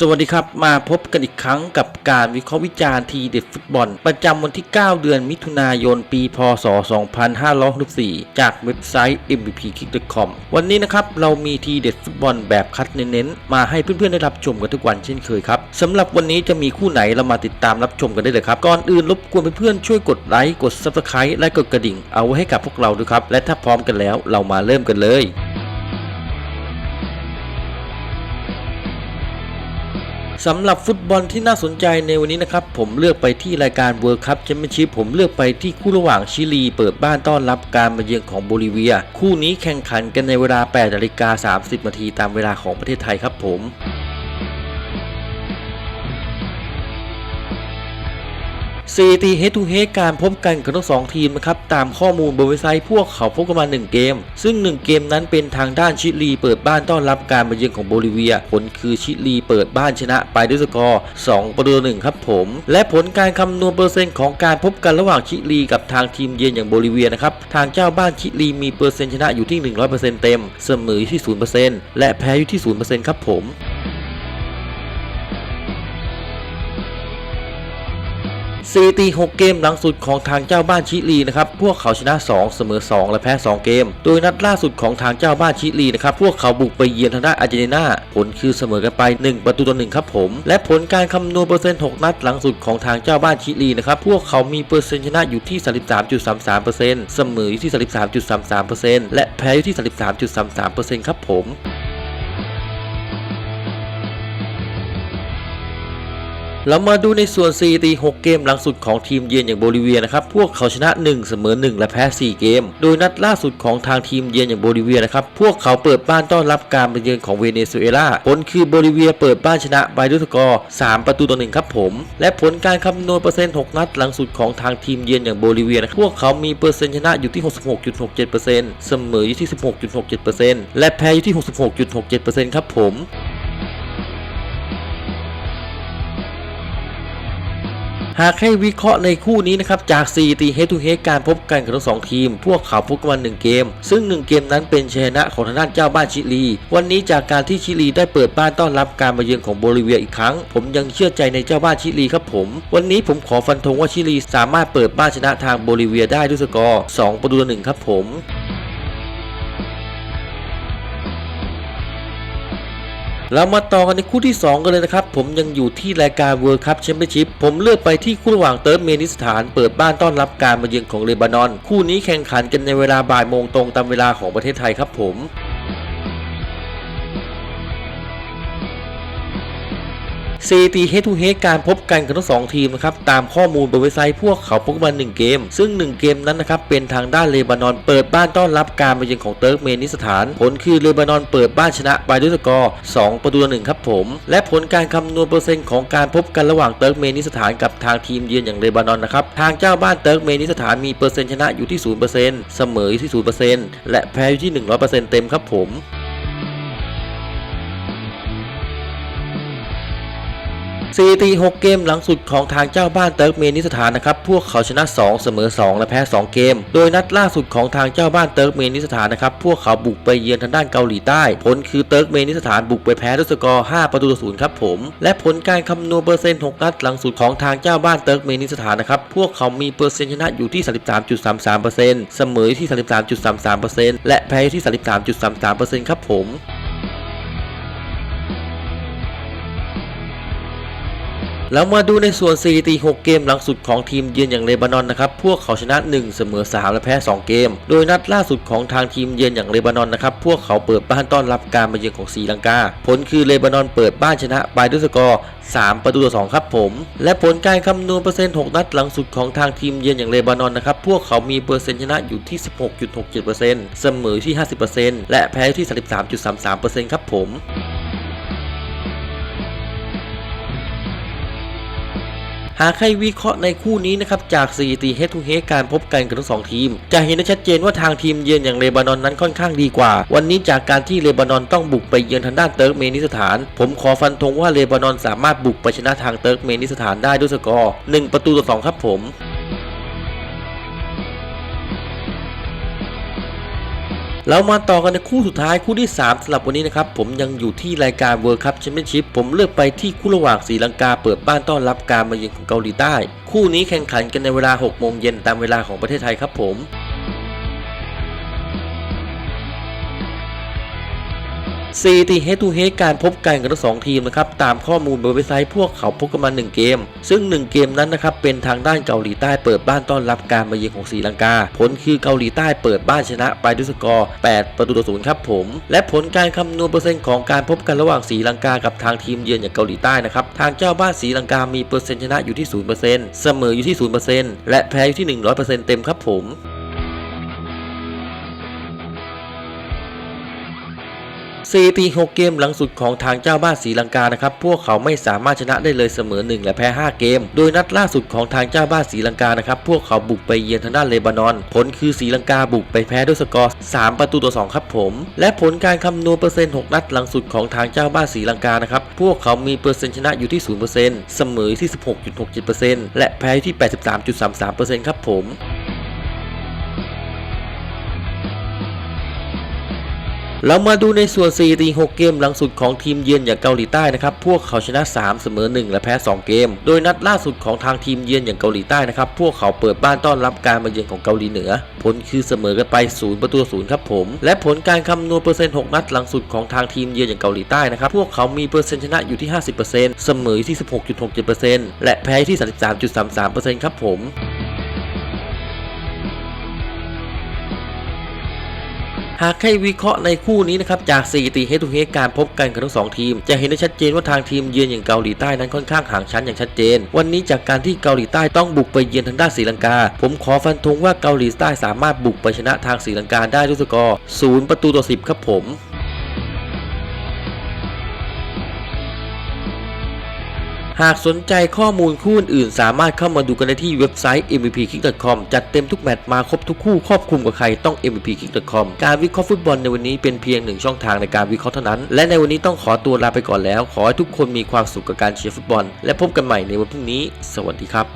สวัสดีครับ มาพบกันอีกครั้งกับการวิเคราะห์วิจารณ์ทีเด็ดฟุตบอล ประจำวันที่ 9 เดือนมิถุนายน ปีพศ 2564 จากเว็บไซต์ mvpkick.com วันนี้นะครับ เรามีทีเด็ดฟุตบอลแบบคัดเน้นๆ มาให้เพื่อนๆ ได้รับชมกันทุกวันเช่นเคยครับสำหรับวันนี้จะมีคู่ไหนเรามาติดตามรับชมกันได้เลยครับ ก่อนอื่นรบกวนเพื่อนๆช่วยกดไลค์กด subscribe และกดกระดิ่ง เอาไว้ให้กับพวกเราด้วยครับและถ้าพร้อมกันแล้วเรามาเริ่มกันเลย สำหรับฟุตบอลที่น่าสนใจในวันนี้นะครับ ผมเลือกไปที่รายการ World Cup Championship ผมเลือกไปที่คู่ระหว่างชิลีเปิดบ้านต้อนรับการมาเยือนของโบลิเวีย คู่นี้แข่งขันกันในเวลา8นาฬิกา30นาทีตามเวลาของประเทศไทยครับผม ซีตีเฮดทูเฮดการพบกันของทั้งสองทีมนะครับตามข้อมูลบนเว็บไซต์พวกเขาพบกันมา 1 เกม ซึ่ง 1 เกมนั้นเป็นทางด้านชิลี เปิดบ้านต้อนรับการมาเยือนของโบลิเวีย ผลคือชิลีเปิดบ้านชนะไปด้วยสกอร์2ประตูหนึ่งครับผม และผลการคำนวณเปอร์เซ็นต์ของการพบกันระหว่างชิลีกับทางทีมเยือนอย่างโบลิเวียนะครับทางเจ้าบ้านชิลีมีเปอร์เซ็นต์ชนะอยู่ที่ 100%เต็ม เสมออยู่ที่ 0%และแพ้อยู่ที่ 0%ครับผม ซีตี6เกมหลังสุดของทางเจ้าบ้านชิลีนะครับพวกเขาชนะ 2 เสมอ 2 และแพ้ 2 เกม โดยนัดล่าสุดของทางเจ้าบ้านชิลีนะครับพวกเขาบุกไปเยือนทางด้านอาร์เจนตินาผลคือเสมอกันไป 1 ประตูต่อ1ครับผม และผลการคำนวณเปอร์เซ็นต์ 6 นัดหลังสุดของทางเจ้าบ้านชิลีนะครับพวกเขามีเปอร์เซ็นต์ชนะอยู่ที่ 33.33%เสมออยู่ที่ 33.33%และแพ้อยู่ที่ 33.33%ครับผม เรามาดูในส่วน4ตี6เกมหลังสุดของทีมเยือนอย่างโบลิเวียนะครับ พวกเขาชนะ 1 เสมอ 1 และแพ้ 4 เกม โดยนัดล่าสุดของทางทีมเยือนอย่างโบลิเวียนะครับ พวกเขาเปิดบ้านต้อนรับการมาเยือนของเวเนซุเอลา ผลคือโบลิเวียเปิดบ้านชนะไปด้วยสกอร์ 3 ประตูต่อ 1 ครับผม และผลการคำนวณเปอร์เซ็นต์ 6 นัดหลังสุดของทางทีมเยือนอย่างโบลิเวียนะพวกเขามีเปอร์เซ็นต์ชนะอยู่ที่ 66.67%เสมออยู่ที่ 16.67%และแพ้อยู่ที่ 66.67%ครับผม หากให้วิเคราะห์ในคู่นี้นะครับจาก4ตีเฮดทูเฮดการพบกันของทั้งสองทีม พวกเขาพบกันมา1เกม ซึ่ง 1 เกมนั้นเป็นชนะของทางด้านเจ้าบ้านชิลี วันนี้จากการที่ชิลีได้เปิดบ้านต้อนรับการมาเยือนของโบลิเวียอีกครั้ง ผมยังเชื่อใจในเจ้าบ้านชิลีครับผม วันนี้ผมขอฟันธงว่าชิลีสามารถเปิดบ้านชนะทางโบลิเวียได้ด้วยสกอร์2ประตูต่อหนึ่งครับผม เรามาต่อกันในคู่ที่ 2 กันเลยนะครับ ผมยังอยู่ที่รายการ World Cup Championship ผมเลือกไปที่คู่ระหว่างเติร์กเมนิสถาน เปิดบ้านต้อนรับการมาเยือนของเลบานอน คู่นี้แข่งขันกันในเวลาบ่ายโมงตรงตามเวลาของประเทศไทยครับผม ซีตีเฮดทูเฮดการพบกันของทั้งสองทีมนะครับตามข้อมูลบนเว็บไซต์พวกเขาพบกันมา1เกม ซึ่ง 1 เกมนั้นนะครับเป็นทางด้านเลบานอนเปิดบ้านต้อนรับการมาเยือนของเติร์กเมนิสถาน ผลคือเลบานอนเปิดบ้านชนะไปด้วยสกอร์2ประตูต่อหนึ่งครับผม และผลการคำนวณเปอร์เซ็นต์ของการพบกันระหว่างเติร์กเมนิสถานกับทางทีมเยือนอย่างเลบานอนนะครับทางเจ้าบ้านเติร์กเมนิสถานมีเปอร์เซ็นต์ชนะอยู่ที่0%เสมออยู่ที่0%และแพ้อยู่ที่ 100%เต็มครับผม ซีตี6เกมหลังสุดของทางเจ้าบ้านเติร์กเมนิสถานนะครับ พวกเขาชนะ 2 เสมอ 2 และแพ้ 2 เกม โดยนัดล่าสุดของทางเจ้าบ้านเติร์กเมนิสถานนะครับ พวกเขาบุกไปเยือนทางด้านเกาหลีใต้ ผลคือเติร์กเมนิสถานบุกไปแพ้ด้วยสกอร์ 5 ประตูต่อศูนย์ครับผม และผลการคำนวณเปอร์เซ็นต์ 6 นัดหลังสุดของทางเจ้าบ้านเติร์กเมนิสถานนะครับ พวกเขามีเปอร์เซ็นต์ชนะอยู่ที่ 33.33%เสมอที่ 33.33%และแพ้ที่ 33.33%ครับผม แล้วมาดูในส่วนสถิติ 6 เกมหลังสุดของทีมเยือนอย่างเลบานอนนะครับ พวกเขาชนะ 1 เสมอ 3 และแพ้ 2 เกม โดยนัดล่าสุดของทางทีมเยือนอย่างเลบานอนนะครับ พวกเขาเปิดบ้านต้อนรับการมาเยือนของศรีลังกา ผลคือเลบานอนเปิดบ้านชนะไปด้วยสกอร์ 3 ประตูต่อ 2 ครับผม และผลการคำนวณเปอร์เซ็นต์ 6 นัดหลังสุดของทางทีมเยือนอย่างเลบานอนนะครับ พวกเขามีเปอร์เซ็นต์ชนะอยู่ที่ 16.67%เสมอที่ 50%และแพ้ที่ 33.33%ครับผม หากให้วิเคราะห์ในคู่นี้นะครับจากสถิติเฮดทูเฮดการพบกันกันทั้งสองทีม จะเห็นได้ชัดเจนว่าทางทีมเยือนอย่างเลบานอนนั้นค่อนข้างดีกว่า วันนี้จากการที่เลบานอนต้องบุกไปเยือนทางด้านเติร์กเมนิสถาน ผมขอฟันธงว่าเลบานอนสามารถบุกไปชนะทางเติร์กเมนิสถานได้ด้วยสกอร์1ประตูต่อ2ครับผม เรามาต่อกันในคู่สุดท้ายคู่ที่ 3สำหรับวันนี้นะครับผมยังอยู่ที่รายการ World Cup Championship ผมเลือกไปที่คู่ระหว่างศรีลังกาเปิดบ้านต้อนรับการมาเยือนของเกาหลีใต้ คู่นี้แข่งขันกันในเวลา 6 โมงเย็นตามเวลาของประเทศไทยครับผม ซีตีเฮตูเฮการพบกันกับทั้งสองทีมนะครับตามข้อมูลบนเว็บไซต์พวกเขาพบกันมา1เกม ซึ่ง 1 เกมนั้นนะครับเป็นทางด้านเกาหลีใต้เปิดบ้านต้อนรับการมาเยือนของศรีลังกา ผลคือเกาหลีใต้เปิดบ้านชนะไปด้วยสกอร์ 8 ประตูต่อศูนย์ครับผม และผลการคำนวณเปอร์เซ็นต์ของการพบกันระหว่างศรีลังกากับทางทีมเยือนอย่างเกาหลีใต้นะครับทางเจ้าบ้านศรีลังกามีเปอร์เซ็นต์ชนะอยู่ที่0%เสมออยู่ที่0%และแพ้อยู่ที่ 100%เต็มครับผม ซีตี6เกมหลังสุดของทางเจ้าบ้านศรีลังกานะครับพวกเขาไม่สามารถชนะได้เลยเสมอ 1 และแพ้ 5 เกม โดยนัดล่าสุดของทางเจ้าบ้านศรีลังกานะครับพวกเขาบุกไปเยือนทางด้านเลบานอน ผลคือศรีลังกาบุกไปแพ้ด้วยสกอร์ 3 ประตูต่อ 2 ครับผม และผลการคำนวณเปอร์เซ็นต์ 6 นัดหลังสุดของทางเจ้าบ้านศรีลังกานะครับพวกเขามีเปอร์เซ็นต์ชนะอยู่ที่ 0%เสมอที่ 16.67%และแพ้ที่ 83.33%ครับผม เรามาดูในส่วน4ตี6เกมหลังสุดของทีมเยือนอย่างเกาหลีใต้นะครับ พวกเขาชนะ 3 เสมอ 1 และแพ้ 2 เกม โดยนัดล่าสุดของทางทีมเยือนอย่างเกาหลีใต้นะครับ พวกเขาเปิดบ้านต้อนรับการมาเยือนของเกาหลีเหนือ ผลคือเสมอกันไป 0 ประตูต่อศูนย์ครับผม และผลการคำนวณเปอร์เซ็นต์ 6 นัดหลังสุดของทางทีมเยือนอย่างเกาหลีใต้นะครับ พวกเขามีเปอร์เซ็นต์ชนะอยู่ที่ 50%เสมอที่ 16.67%และแพ้ที่ 33.33%ครับผม หากให้วิเคราะห์ในคู่นี้นะครับจากสถิติเฮตุเฮการพบกันของทั้งสองทีม จะเห็นได้ชัดเจนว่าทางทีมเยือนอย่างเกาหลีใต้นั้นค่อนข้างห่างชั้นอย่างชัดเจน วันนี้จากการที่เกาหลีใต้ต้องบุกไปเยือนทางด้านศรีลังกา ผมขอฟันธงว่าเกาหลีใต้สามารถบุกไปชนะทางศรีลังกาได้ด้วยสกอร์0ประตูต่อ10ครับผม หากสนใจข้อมูลคู่อื่นๆสามารถเข้ามาดูกันได้ที่เว็บไซต์ mvpkick.com จัดเต็มทุกแมตช์มาครบทุกคู่ครอบคลุมกับใครต้อง mvpkick.com การวิเคราะห์ฟุตบอลในวันนี้เป็นเพียงหนึ่งช่องทางในการวิเคราะห์เท่านั้น และในวันนี้ต้องขอตัวลาไปก่อนแล้ว ขอให้ทุกคนมีความสุขกับการเชียร์ฟุตบอล และพบกันใหม่ในวันพรุ่งนี้ สวัสดีครับ